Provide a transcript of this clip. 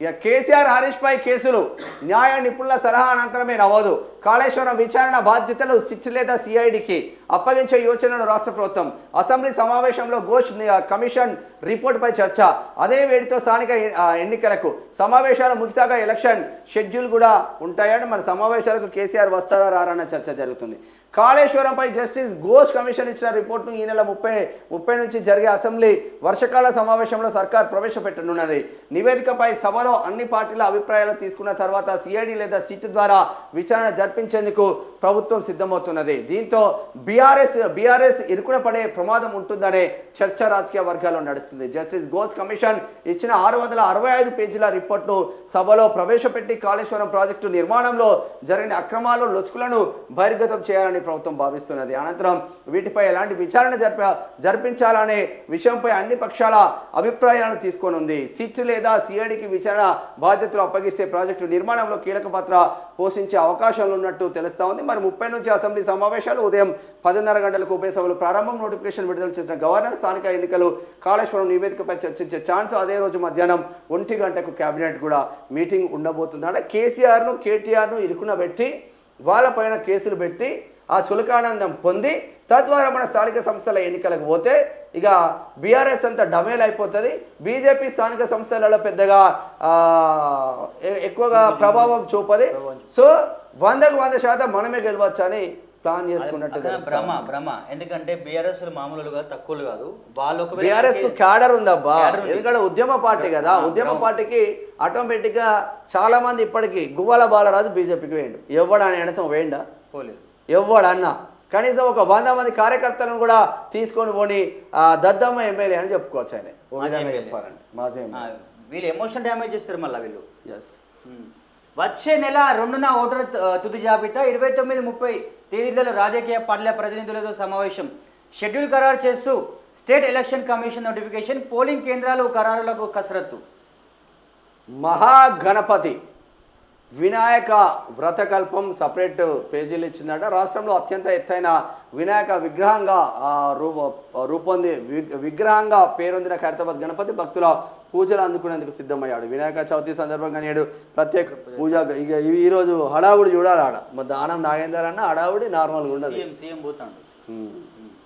ఇక కేసీఆర్ హరీష్ పై కేసులు. న్యాయ నిపుణుల సలహా అనంతరమే నవ్వదు కాళేశ్వరం విచారణ బాధ్యతలు సిట్ లేదా సిఐడికి. అప్పగించే యోచనను రాష్ట్ర ప్రభుత్వం. అసెంబ్లీ సమావేశంలో ఘోష్ కమిషన్ రిపోర్ట్పై చర్చ. అదే వేడితో స్థానిక ఎన్నికలకు. సమావేశాలు ముగిసాక ఎలక్షన్ షెడ్యూల్ కూడా ఉంటాయని మన సమావేశాలకు కేసీఆర్ వస్తారా రారన్న చర్చ జరుగుతుంది. కాళేశ్వరంపై జస్టిస్ ఘోష్ కమిషన్ ఇచ్చిన రిపోర్ట్ను ఈ నెల ముప్పై ముప్పై నుంచి జరిగే అసెంబ్లీ వర్షకాల సమావేశంలో సర్కార్ ప్రవేశపెట్టనున్నది. నివేదికపై సభలో అన్ని పార్టీల అభిప్రాయాలు తీసుకున్న తర్వాత సిఐడి లేదా సిట్ ద్వారా విచారణ జరిపించేందుకు ప్రభుత్వం సిద్ధమవుతున్నది. దీంతో బీఆర్ఎస్ బీఆర్ఎస్ ఇరుకున పడే ప్రమాదం ఉంటుందనే చర్చ రాజకీయ వర్గాల్లో నడుస్తుంది. జస్టిస్ గోస్ కమిషన్ ఇచ్చిన ఆరు వందల అరవై ఐదు పేజీల రిపోర్టును సభలో ప్రవేశపెట్టి కాళేశ్వరం ప్రాజెక్టు నిర్మాణంలో జరిగిన అక్రమాలు లొసుకులను బహిర్గతం చేయాలని ప్రభుత్వం భావిస్తున్నది. అనంతరం వీటిపై ఎలాంటి విచారణ జరిప జరిపించాలనే విషయంపై అన్ని పక్షాల అభిప్రాయాలను తీసుకోనుంది. సిట్ లేదా సిఐడికి విచారణ బాధ్యతలు అప్పగిస్తే ప్రాజెక్టు నిర్మాణంలో కీలక పాత్ర పోషించే అవకాశాలు ఉన్నట్టు తెలుస్తా ఉంది. మరి ముప్పై నుంచి అసెంబ్లీ సమావేశాలు ఉదయం పదిన్నర గంటలకు ఉభయ సభలు ప్రారంభం నోటిఫికేషన్ విడుదల చేసిన గవర్నర్ స్థానిక ఎన్నికలు కాళేశ్వరం నివేదికపై చర్చించే ఛాన్స్ అదే రోజు మధ్యాహ్నం ఒంటి గంటకు కేబినెట్ కూడా మీటింగ్ ఉండబోతుంది అంటే కేసీఆర్ను కేటీఆర్ను ఇరుకున పెట్టి వాళ్ళపైన కేసులు పెట్టి ఆ శుల్కానందం పొంది తద్వారా మన స్థానిక సంస్థల ఎన్నికలకు పోతే ఇక బీఆర్ఎస్ అంతా డమేల్ అయిపోతుంది. బీజేపీ స్థానిక సంస్థలలో పెద్దగా ఎక్కువగా ప్రభావం చూపది. సో వందకు వంద శాతం మనమే గెలవచ్చు అని ప్లాన్ చేసుకున్నట్టు భ్రమ భ్రమ. ఎందుకంటే బీఆర్ఎస్ మామూలు కాదు తక్కువలు కాదు. వాళ్ళు బీఆర్ఎస్కు క్యాడర్ ఉందబ్బా. ఎందుకంటే ఉద్యమ పార్టీ కదా. ఉద్యమ పార్టీకి ఆటోమేటిక్గా చాలా మంది ఇప్పటికి గువ్వల బాలరాజు బీజేపీకి వేయండు. ఎవడని అనతం వేయండా? పోలేదు. ఎవడన్నా. కనీసం ఒక వంద మంది కార్యకర్తలను కూడా తీసుకొని పోని ఆ, దద్దమ్మ ఎమ్మెల్యే అని చెప్పుకోవచ్చు ఆయన. ఓ మాజీ విధంగా ఎమ్మెల్యే. చెప్పాలంటే. మాజీ ఆ, వీళ్ళు ఎమోషన్ డ్యామేజ్ చేస్తారు మళ్ళీ వీళ్ళు. ఎస్. వచ్చే నెల రెండున ఓటర్ తుది జాబితా ఇరవై తొమ్మిది ముప్పై తేదీలలో రాజకీయ పార్టీల ప్రతినిధులతో సమావేశం. షెడ్యూల్ ఖరారు చేస్తూ state election commission notification polling కేంద్రాలు ఖరారులకు కసరత్తు. మహాగణపతి. వినాయక వ్రతకల్పం సపరేట్ పేజీలు ఇచ్చిందట. రాష్ట్రంలో అత్యంత ఎత్తైన వినాయక విగ్రహంగా రూప రూపొంది విగ్రహంగా పేరొందిన ఖైరతాబాద్ గణపతి భక్తుల పూజలు అందుకునేందుకు సిద్ధమయ్యాడు. వినాయక చవితి సందర్భంగా నేడు ప్రత్యేక పూజ ఇక ఈ- ఈరోజు హడావుడి చూడాలి ఆడ. దానం నాగేందర్ అన్న హడావుడి నార్మల్గా ఉండదు